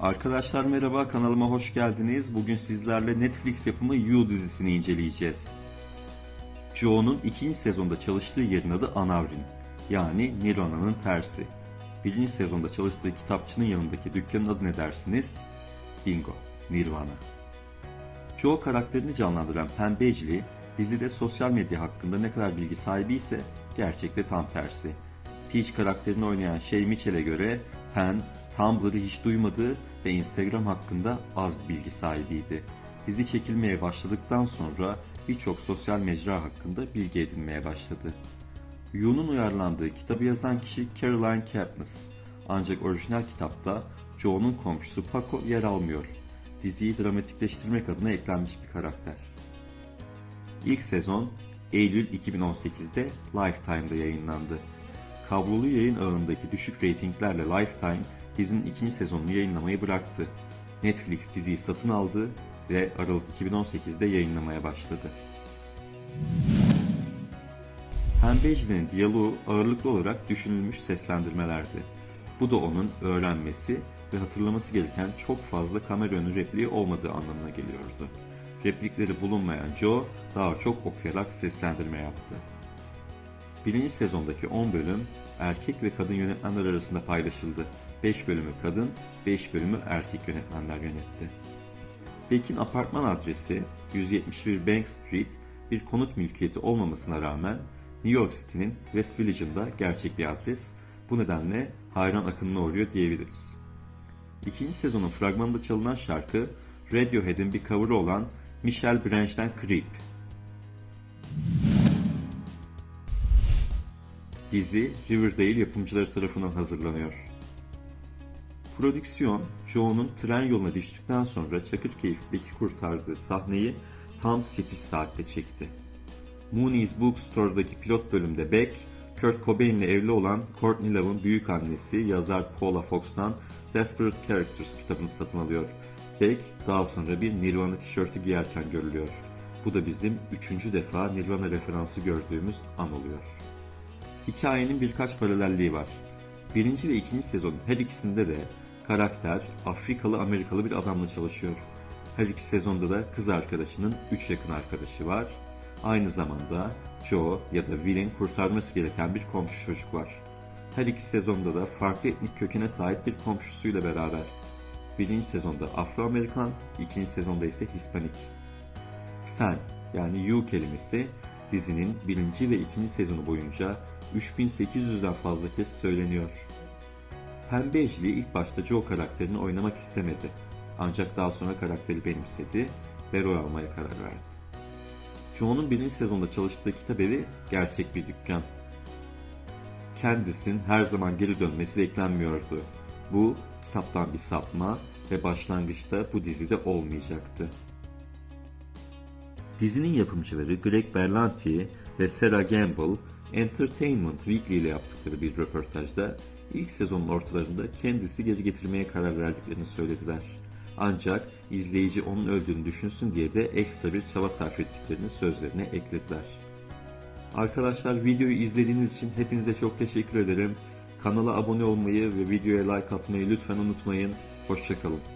Arkadaşlar merhaba kanalıma hoş geldiniz. Bugün sizlerle Netflix yapımı You dizisini inceleyeceğiz. Joe'nun ikinci sezonda çalıştığı yerin adı Anavrin. Yani Nirvana'nın tersi. Birinci sezonda çalıştığı kitapçının yanındaki dükkanın adı ne dersiniz? Bingo, Nirvana. Joe karakterini canlandıran Begley, dizide sosyal medya hakkında ne kadar bilgi sahibi ise gerçekte tam tersi. Peach karakterini oynayan Shay Mitchell'e göre Penn, Tumblr'ı hiç duymadığı ve Instagram hakkında az bir bilgi sahibiydi. Dizi çekilmeye başladıktan sonra birçok sosyal mecra hakkında bilgi edinmeye başladı. Yu'nun uyarlandığı kitabı yazan kişi Caroline Kepnes. Ancak orijinal kitapta Joe'nun komşusu Paco yer almıyor. Diziyi dramatikleştirmek adına eklenmiş bir karakter. İlk sezon Eylül 2018'de Lifetime'da yayınlandı. Kablolu yayın ağındaki düşük reytinglerle Lifetime dizinin ikinci sezonunu yayınlamayı bıraktı. Netflix diziyi satın aldı ve Aralık 2018'de yayınlamaya başladı. Pembeci'nin diyaloğu ağırlıklı olarak düşünülmüş seslendirmelerdi. Bu da onun öğrenmesi ve hatırlaması gereken çok fazla kamera önü repliği olmadığı anlamına geliyordu. Replikleri bulunmayan Joe daha çok okuyarak seslendirme yaptı. Birinci sezondaki 10 bölüm erkek ve kadın yönetmenler arasında paylaşıldı. 5 bölümü kadın, 5 bölümü erkek yönetmenler yönetti. Beck'in apartman adresi 171 Bank Street bir konut mülkiyeti olmamasına rağmen New York City'nin West Village'ında gerçek bir adres. Bu nedenle hayran akınına uğruyor diyebiliriz. İkinci sezonun fragmanında çalınan şarkı Radiohead'in bir cover'ı olan Michelle Branch'ten Creep. Dizi Riverdale yapımcıları tarafından hazırlanıyor. Prodüksiyon, Joe'nun tren yoluna düştükten sonra Çakırkeyif Beck'i kurtardığı sahneyi tam 8 saatte çekti. Mooney's Bookstore'daki pilot bölümde Beck, Kurt Cobain'le evli olan Courtney Love'ın büyük annesi yazar Paula Fox'tan Desperate Characters kitabını satın alıyor. Beck daha sonra bir Nirvana tişörtü giyerken görülüyor. Bu da bizim üçüncü defa Nirvana referansı gördüğümüz an oluyor. Hikayenin birkaç paralelliği var. Birinci ve ikinci sezonun her ikisinde de karakter Afrikalı Amerikalı bir adamla çalışıyor. Her iki sezonda da kız arkadaşının üç yakın arkadaşı var. Aynı zamanda Joe ya da Will'in kurtarması gereken bir komşu çocuk var. Her iki sezonda da farklı etnik kökene sahip bir komşusuyla beraber. Birinci sezonda Afro-Amerikan, ikinci sezonda ise Hispanik. Sen yani you kelimesi dizinin birinci ve ikinci sezonu boyunca 3800'den fazla kez söyleniyor. Pembe Ejli ilk başta Joe karakterini oynamak istemedi. Ancak daha sonra karakteri benimsedi ve rol almaya karar verdi. Joe'nun birinci sezonda çalıştığı kitap evi gerçek bir dükkan. Kendisinin her zaman geri dönmesi beklenmiyordu. Bu kitaptan bir sapma ve başlangıçta bu dizide olmayacaktı. Dizinin yapımcıları Greg Berlanti ve Sarah Gamble, Entertainment Weekly ile yaptıkları bir röportajda ilk sezonun ortalarında kendisi geri getirmeye karar verdiklerini söylediler. Ancak izleyici onun öldüğünü düşünsün diye de ekstra bir çaba sarf ettiklerini sözlerine eklediler. Arkadaşlar videoyu izlediğiniz için hepinize çok teşekkür ederim. Kanala abone olmayı ve videoya like atmayı lütfen unutmayın. Hoşçakalın.